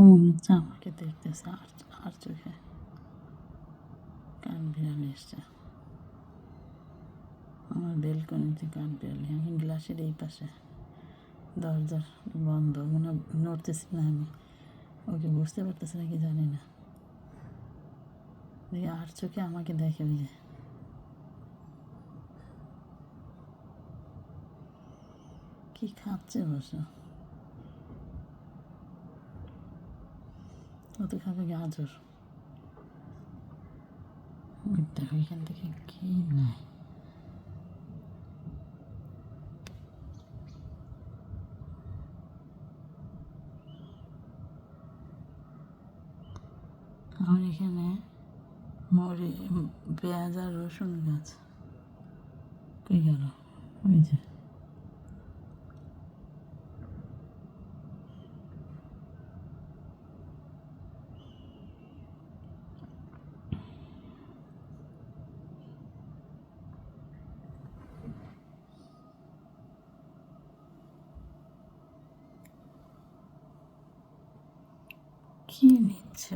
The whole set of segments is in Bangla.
মনে হচ্ছে আমাকে দেখতেছে আর আর চোখে কান বিড়াল এসছে আমার বেলকনিতে কান বিড়ালি আমি গ্লাসের এই পাশে দরজার বন্ধ হয় নড়তেছি না আমি ওকে বুঝতে পারতেছে নাকি জানি না দেখি আর চোখে আমাকে দেখে ওই যে কি খাচ্ছে অবশ্য ও তো খাবে গাজর দেখো, এখান থেকে কি নেয়? আমার এখানে মরি পেঁয়াজ আর রসুন গাছ। কই গেল? ওই যে। কি নিচ্ছে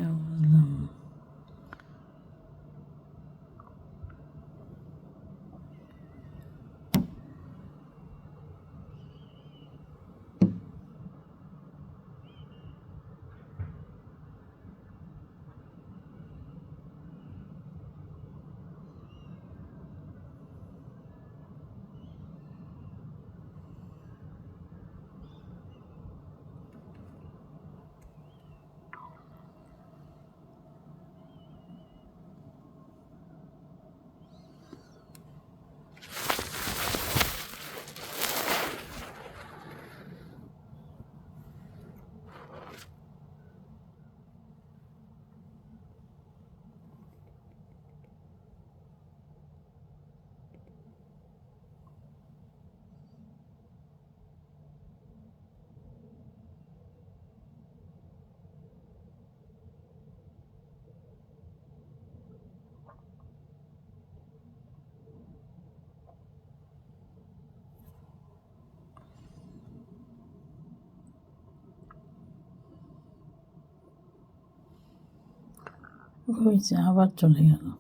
যে আবার চলে গেল।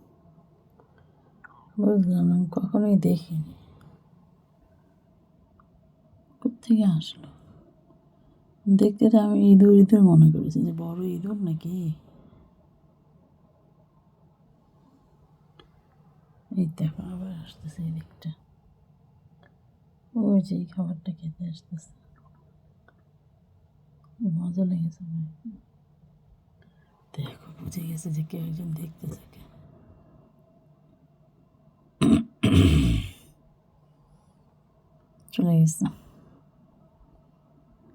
বুঝলাম, আমি কখনোই দেখিনি। কোথেকে আসলো? দেখতে তো আমি ইঁদুর ইঁদুর মনে করেছি যে, বড় ইঁদুর নাকি? এই দেখো, আবার আসতেছে এই দিকটা। ওই যে এই খাবারটা খেতে আসতেছে। মজা লেগেছে। দেখো বুঝে গেছে যে কেউ একজন দেখতে থাকে। চলে গেছে।